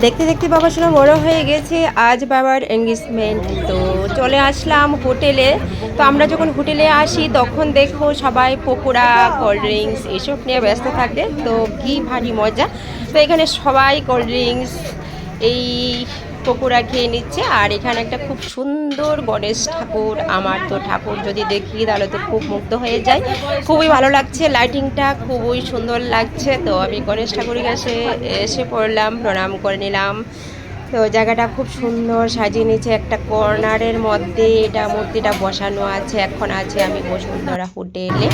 দেখতে দেখতে বাবা শোনা বড় হয়ে গেছে, আজ বাবার এঙ্গেজমেন্ট তো চলে আসলাম হোটেলে। তো আমরা যখন হোটেলে আসি, তখন দেখো সবাই পকোড়া কোল্ড ড্রিঙ্কস এসব নিয়ে ব্যস্ত থাকে। তো কী ভারী মজা। তো এখানে সবাই কোল্ড ড্রিঙ্কস এই পকোড়া খেয়ে নিচ্ছে। আর এখানে একটা খুব সুন্দর গণেশ ঠাকুর, আমার তো ঠাকুর যদি দেখি তাহলে তো খুব মুগ্ধ হয়ে যায়। খুবই ভালো লাগছে লাইটিংটা খুবই সুন্দর লাগছে। তো আমি গণেশ ঠাকুরের কাছে এসে পড়লাম, প্রণাম করে নিলাম। তো জায়গাটা খুব সুন্দর, সাজিয়ে নিয়েছে একটা কর্নারের মধ্যে। এটা মূর্তিটা বসানো আছে, এখন আছে আমি বসুন্ধরা হোটেলে।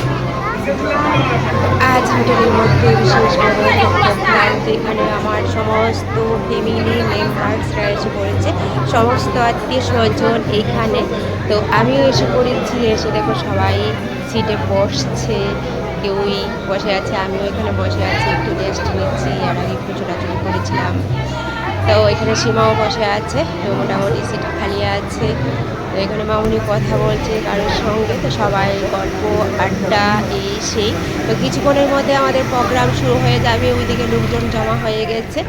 আজ হোটেলের মধ্যে বিশেষ এখানে আমার সমস্ত ফ্যামিলি মেম্বার্সরা এসে পড়েছে। সমস্ত আত্মীয় স্বজন এইখানে তো আমিও এসে পড়েছি, এসে দেখো সবাই সিটে বসছে। কেউই বসে আছে, আমিও এখানে বসে আছি, একটু রেস্ট নিচ্ছি। আগে একটু ছোটাছুটি করেছিলাম। তো এখানে সীমাও বসে আছে মোটামুটি সিট খালি আছে। এখানে মামুনি কথা বলছে কারোর সঙ্গে। তো সবাই গল্প আড্ডা এই সেই। তো কিছুক্ষণের মধ্যে আমাদের প্রোগ্রাম শুরু হয়ে যাবে। ওইদিকে লোকজন জমা হয়ে গেছে।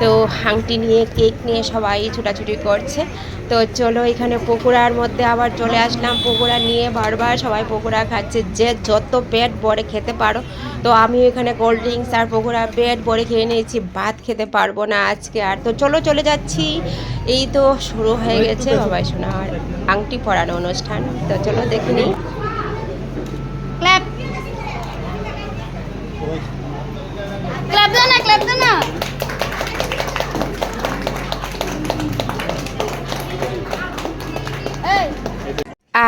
তো হাংটি নিয়ে কেক নিয়ে সবাই ছোটাছুটি করছে। তো চলো এখানে পকোড়ার মধ্যে আবার চলে আসলাম। পকোড়া নিয়ে বারবার সবাই পকোড়া খাচ্ছে। যে যত পেট ভরে খেতে পারো। তো আমি এখানে কোল্ড ড্রিঙ্কস আর পকোড়া পেট ভরে খেয়ে নিয়েছি। ভাত খেতে পারব না আজকে আর। তো চলো চলে যাচ্ছি। এই তো শুরু হয়ে গেছে। বাবাই শোনার। আংটি পরানো অনুষ্ঠান। তো চলো দেখে নিই। ক্ল্যাপ। ক্ল্যাপ দাও না ক্ল্যাপ দাও না।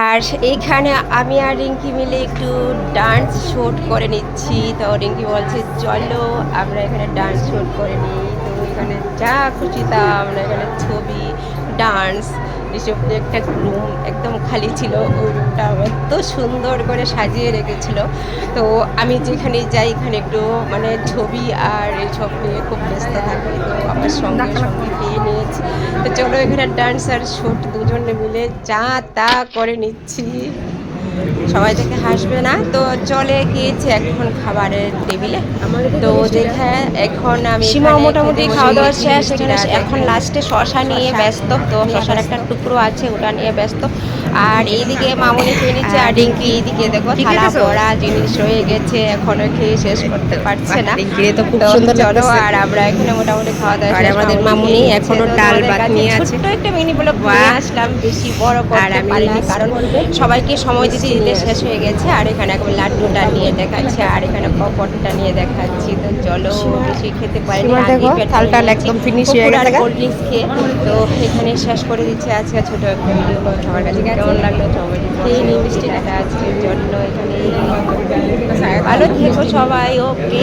আর এইখানে আমি আর রিঙ্কি মিলে একটু ডান্স শ্যুট করে নিচ্ছি। তো রিঙ্কি বলছে চলো আমরা এখানে ডান্স শ্যুট করে নিই। তো এখানে যা খুশি তা আমরা এখানে ছবি ডান্স দিয়ে একটা রুম একদম খালি ছিল ওই রুমটা এত সুন্দর করে সাজিয়ে রেখেছিল। তো আমি যেখানে যাই এখানে একটু মানে ছবি আর এইসব নিয়ে খুব ব্যস্ত থাকি। তো আমার সঙ্গে সঙ্গে পেয়ে নিয়েছি। তো চলো এখানে ডান্স আর শ্যুট দুজনে মিলে যা তা করে নিচ্ছি। সবাই দেখে হাসবে না। তো চলে গিয়েছি এখন খাবারের টেবিলে। তো দেখে এখন আমি সীমা মোটামুটি খাওয়া দাওয়া শেষ এখন লাস্টে শশা নিয়ে ব্যস্ত তো শশার একটা টুকরো আছে ওটা নিয়ে ব্যস্ত। আর এইদিকে মামুনি খেয়ে নিচ্ছে আর ডিঙ্কি এইদিকে দেখো থালা? ভরা জিনিস রয়ে গেছে এখনও খেয়ে শেষ করতে পারছে না। তো খুব সুন্দর চলো আর আমরা এখানে মোটামুটি খাওয়া দাওয়া আর আমাদের মামুনি এখনও ডাল ভাত নিয়ে আছে। ছোট্ট একটা মিনি ব্লগ নিয়ে আসলাম বেশি বড় আর আমি last কারণ সবাইকে সময় দিতে দিতে শেষ হয়ে গেছে আর এখানে এখন লাড্ডুটা নিয়ে দেখাচ্ছে আর এখানে পপটটা নিয়ে দেখাচ্ছি। তো চলো বেশি খেতে পারিনি সীমা আগেই দেখো, পেট থাল টাল ভরে একদম finish হয়ে গেছে কোল্ড ড্রিঙ্কস খেয়ে। তো এখানে শেষ করে দিচ্ছে আজকে ছোট একটা ভিডিও সবার কাছে কেমন লাগল? সবাই মিষ্টি দেখা আজকের জন্য এখানে ভালো থেকো সবাই ওকে।